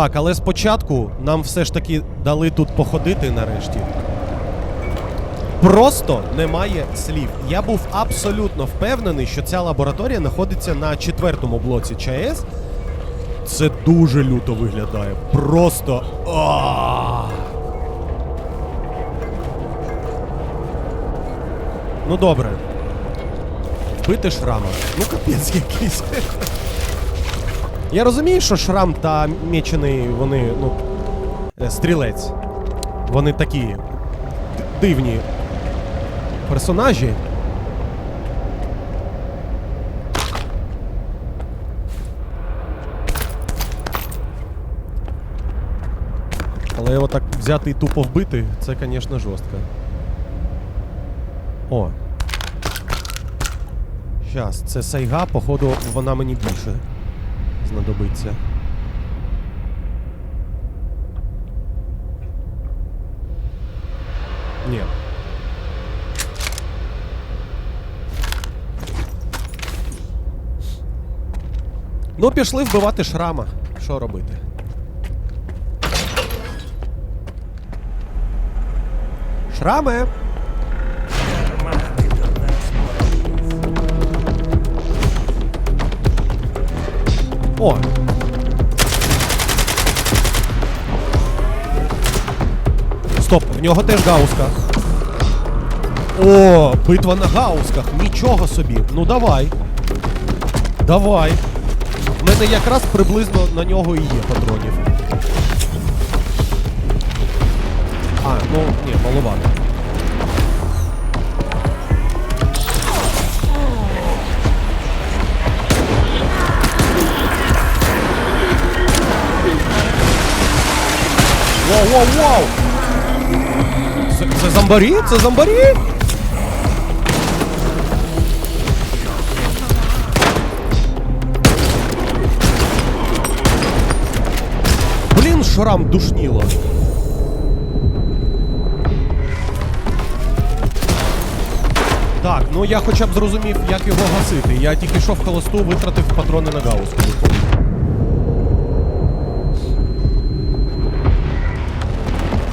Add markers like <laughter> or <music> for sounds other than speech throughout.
Так, але спочатку нам все ж таки дали тут походити нарешті. Просто немає слів. Я був абсолютно впевнений, що ця лабораторія знаходиться на четвертому блоці ЧАЕС. Це дуже люто виглядає. Просто. Ну добре. Бити шрама. Ну капець якийсь. Я розумію, що шрам та мечений, вони, ну. е, Стрілець. Вони такі дивні персонажі. Але його так взяти і тупо вбити, це, звісно, жорстко. О. Щас, це сайга, походу, вона мені більше знадобиться. Ні. Ну, пішли вбивати шрама. Що робити? Шраме! О! Стоп, в нього теж гауска. О, битва на гаусках. Нічого собі. Ну давай. Давай. В мене якраз приблизно на нього і є патронів. А, ну ні, маловато. Воу, воу, воу! Це, це зомбарі? Це зомбарі? Блін, шрам душніло. Так, ну я хоча б зрозумів, як його гасити. Я тільки що в холосту витратив патрони на гауску. виходить.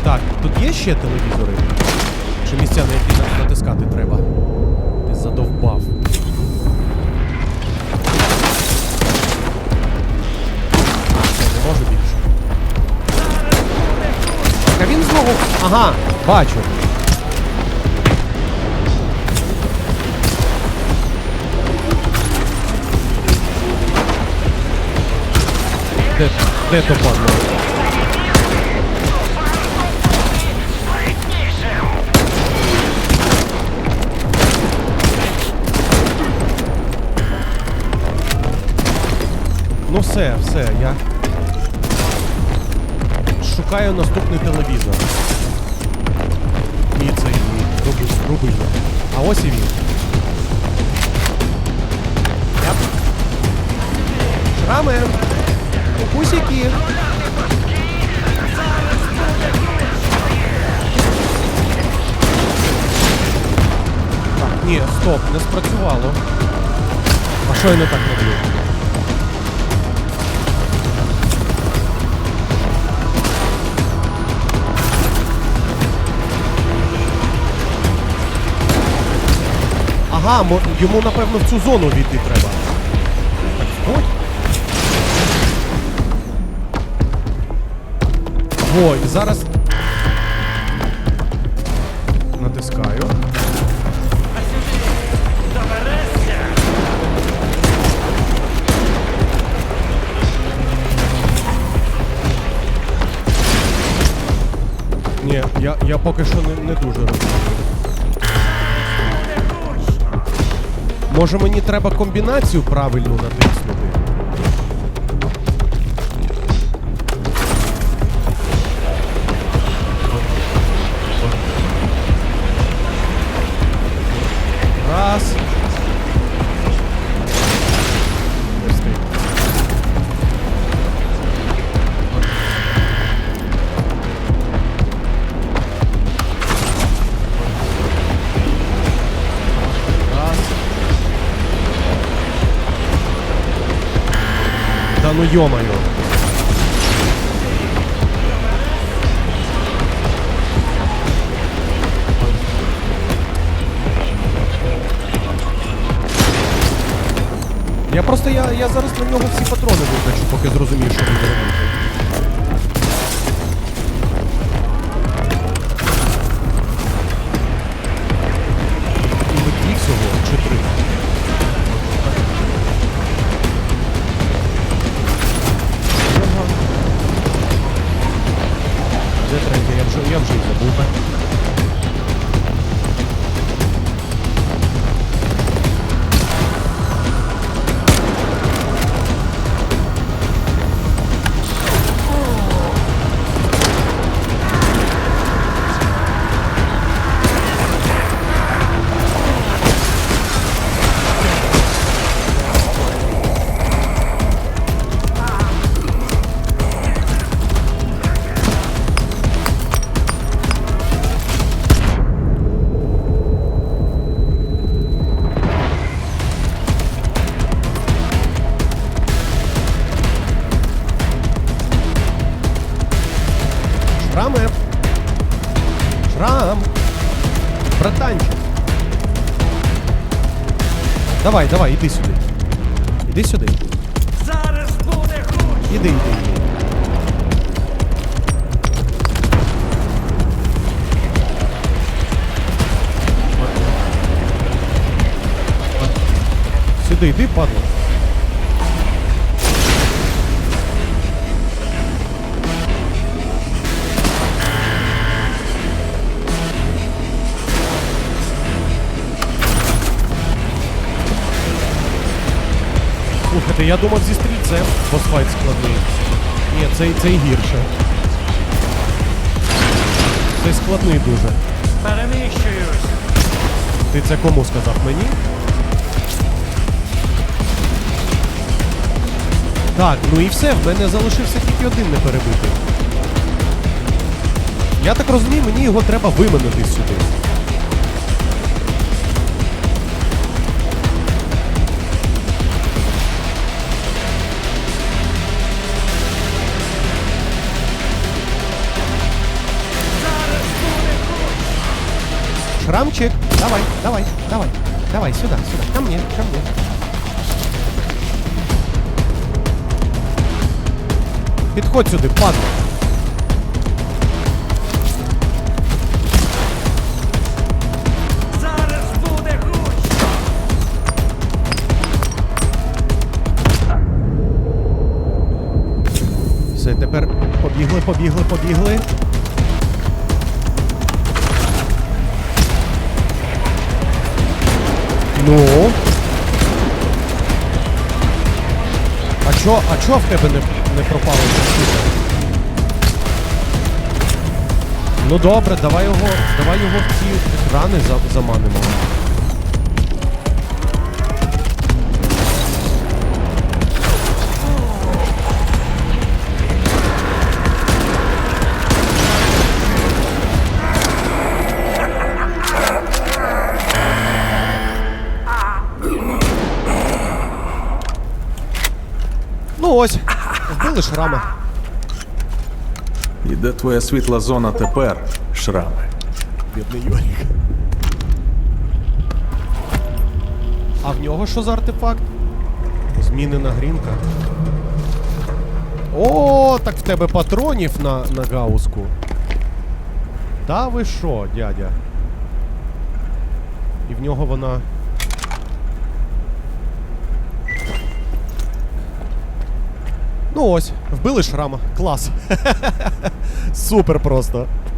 Так, тут є ще телевізори? Чи місця, на які на- натискати треба? Ти задовбав. Все, не можу більше. Так, а він знову. Ага, бачу. Де, де то падло? Ну все, все, я шукаю наступний телевізор. І цей і руби, рубильник. А ось і він. Яп. Шрами! Укусики! Так, ні, стоп, не спрацювало. А що я не так роблю? Ага, йому напевно в цю зону війти треба. Так, входь. І зараз. Натискаю. Ні, я, я поки що не, не дуже розумію. Може мені треба комбінацію правильну натиснути? Та ну йомаю. Я просто я я зараз на нього всі патрони викачу, поки зрозумію, що буде робити. І метрі всього чи три. Де третя? Я вже, я вже забув. Давай, давай, іди сюди. Іди сюди. Зараз буде хуч! Іди, іди, іди. Сюди йди, падло. Я думав зі стрільцем босфайт складний. Ні, цей, цей гірше. Цей складний дуже. Переміщуюсь! Ти це кому сказав? Мені? Так, ну і все, в мене залишився тільки один не перебитий. Я так розумію, мені його треба виманити сюди. Шрамчик, давай, давай, давай, давай, сюда, сюда, ко мне, ко мне. Підходь сюди, падла. Зараз буде хуч! Все, тепер побігли, побігли, побігли. Ну. А чо, а чо в тебе не, не пропало? Ну добре, давай його, давай його в ці екрани за, заманимо. Вбили шрама. І де твоя світла зона тепер, шрами? Бідний Йорік. А в нього що за артефакт? Змінена грінка. О, так в тебе патронів на, на гауску. Та ви що, дядя? І в нього вона. Ну ось, вбили шрама. Клас. <laughs> Супер просто.